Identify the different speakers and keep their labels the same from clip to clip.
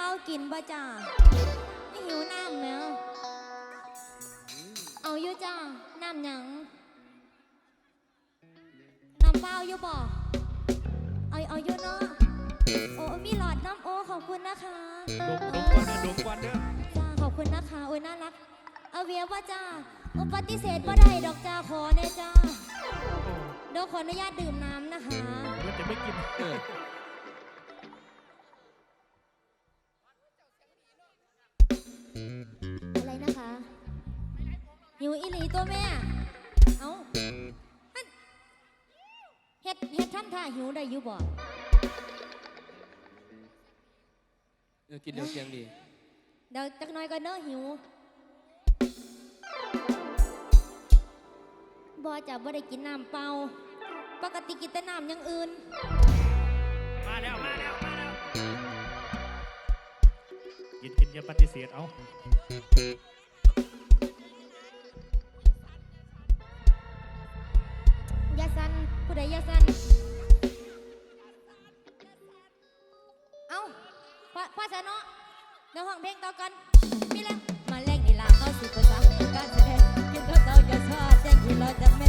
Speaker 1: เป้ากินบ่จ้าไม่หิวน้ำแล้ว เอาอยู่จ้า น้ำหยังน้ำเป้าอยู่บ่เอาเอาอยู่เนาะโอ้มีหลอดน้ำโอ้ขอบคุณนะคะ
Speaker 2: ดมควันนะดมควันเด้อ
Speaker 1: จ้าขอบคุณนะคะโอ้ยน่ารัก เอาเวียว่าจ้าโอปฏิเสธว่ได้ดอกจ้าขอเนี่ยจ้าดอกขออนุญาตดื่มน้ำนะคะ
Speaker 2: มันจะไม่กิน
Speaker 1: หิวอีหลีตัวแม่ เอาเฮ็ดเฮ็ดทำท่าหิวได้อยู่บ่
Speaker 3: เออกินเดียวเคียงดี
Speaker 1: เดี๋ยวจักน้อยก็เน้อหิวบ่จะบ่ได้กินน้ำเปล่าปกติกินแต่น้ำอย่างอื่น
Speaker 2: มาแล้วมาแล้วมาแล้วกินกินอย่าปฏิเสธเอา
Speaker 1: ผู้ใดอยาสั่นเอาพอพอซะนาะเดี๋ยวห้องเพลงต่อกันมีแล้วมาแรงนี่ลาเข้าสู่ภาษาการแสดงกิน
Speaker 2: ข้าวเจ้าอย่
Speaker 3: ชอบแจ้งที่เราจะไม่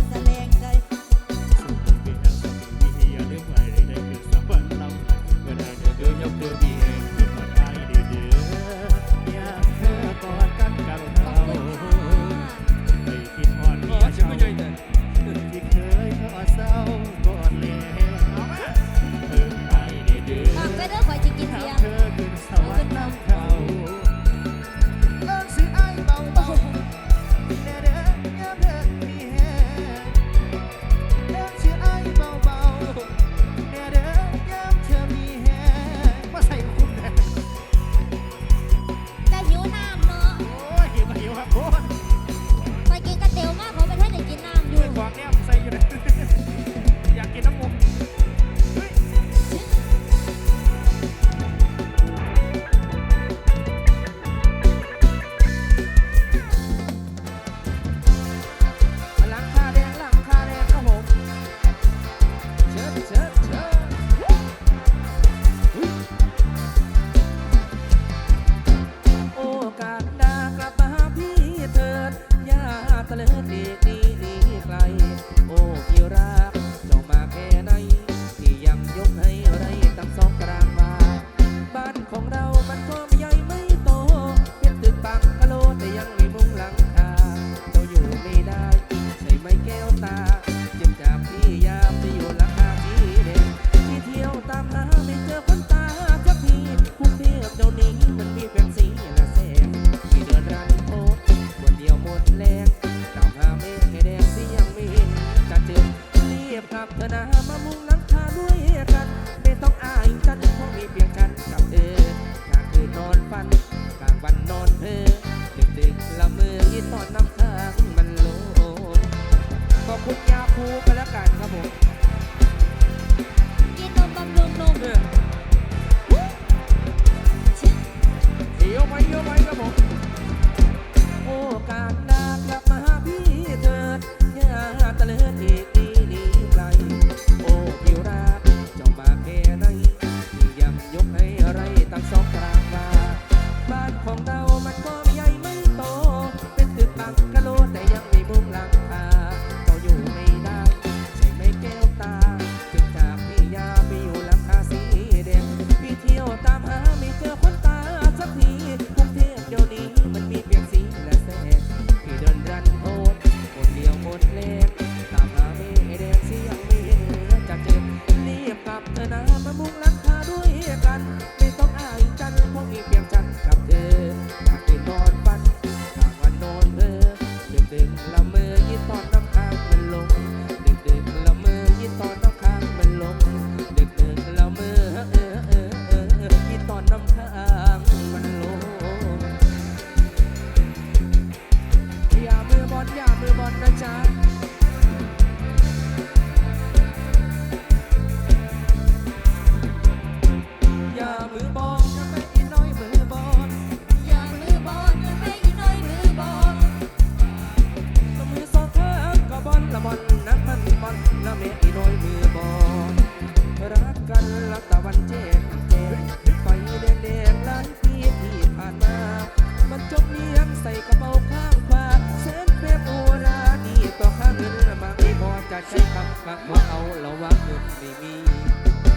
Speaker 3: ใช้คำกักขอเอาเราว่าเงินไม่มี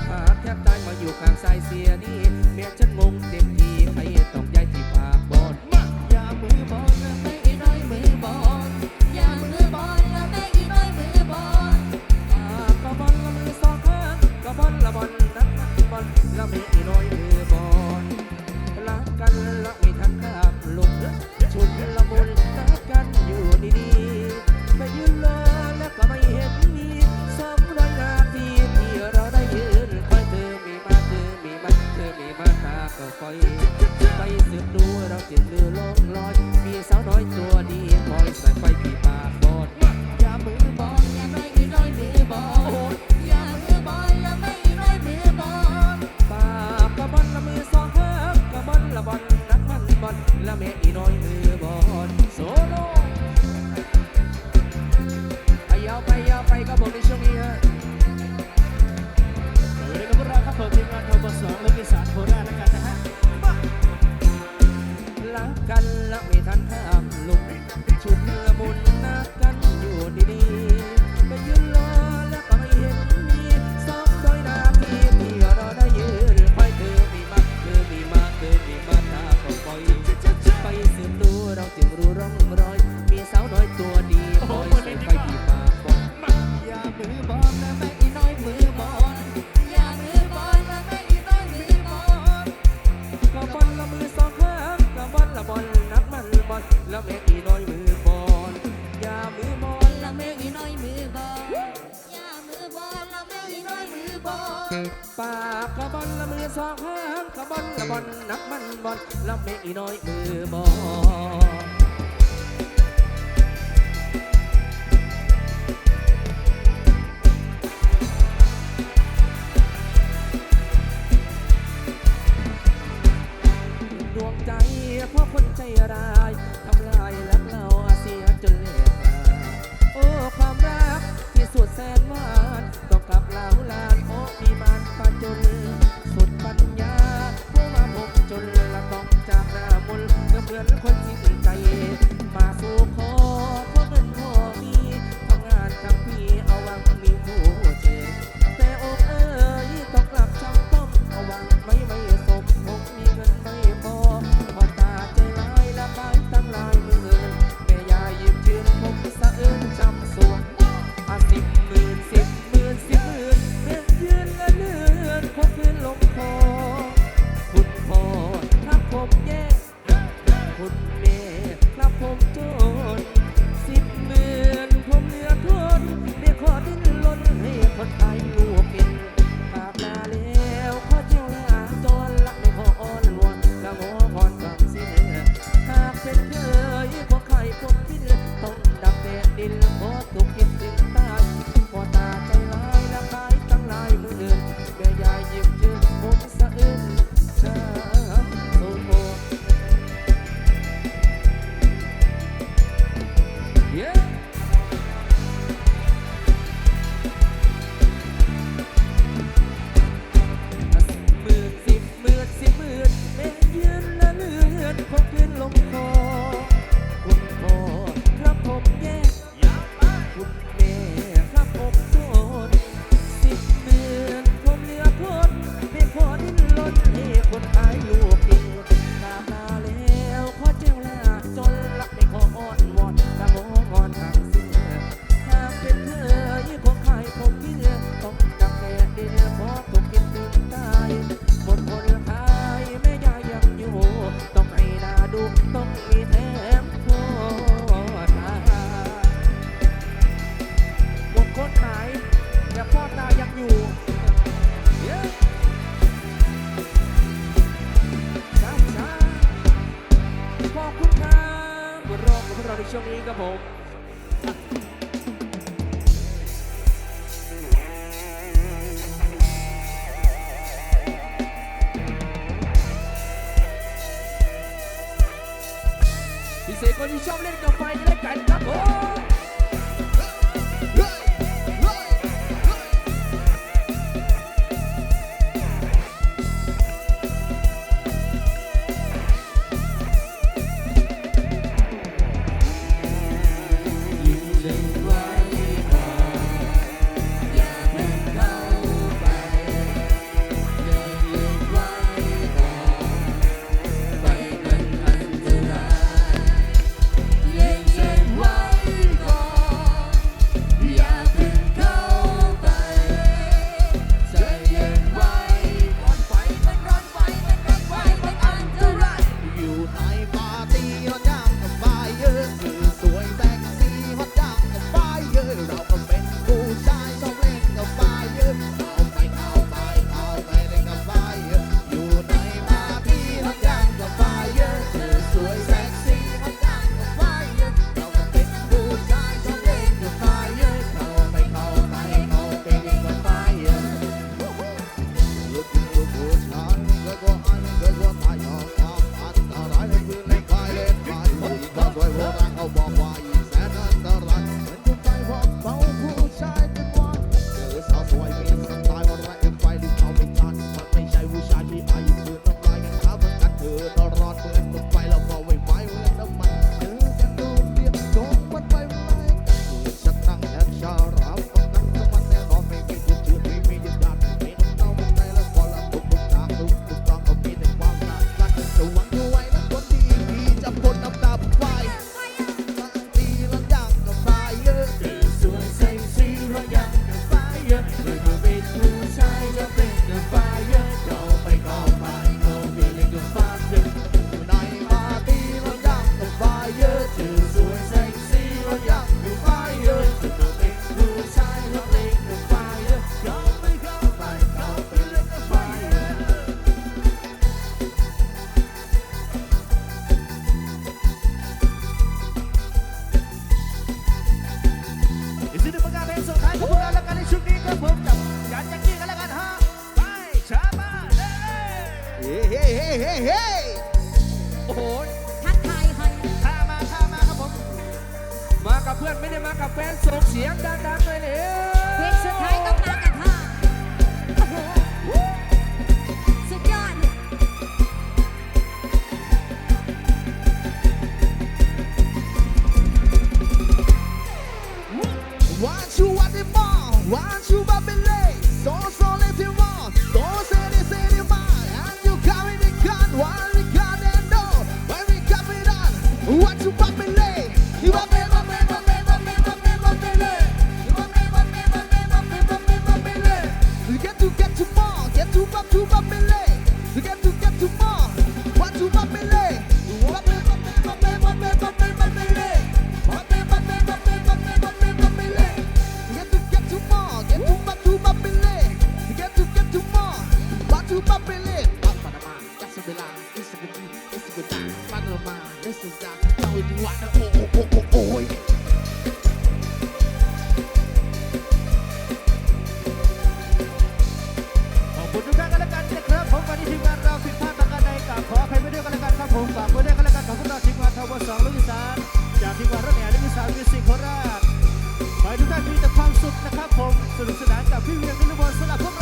Speaker 3: หาแทบตายมาอยู่ข้างสายเสียนี่เมียฉันงงเต็มทีใครต้องย้ายที่พาบอด
Speaker 2: อย่ามือบอดนะไม่น้อยมือบอด
Speaker 1: อย่ามือบอ
Speaker 3: ดนะไม่น้อยมือบอดปาก็บอ
Speaker 2: ล
Speaker 1: ละมือ
Speaker 3: สองข้างก็บอละบอลนักบอลละไมีน้
Speaker 2: อ
Speaker 3: ยมือบอ
Speaker 2: ล
Speaker 3: รักกันละ
Speaker 1: บอลแล้
Speaker 3: วม่อีน้อยมือบอดวงใจเพราะคนใจร้ายทำลายรักเราเสียจนเละโอ้ ความรักที่สุดแสนหวานต้องกลับเหลาลา family. We got to get to more. นุกสนานกับพี่เวียงนรมนสลับพวกเรา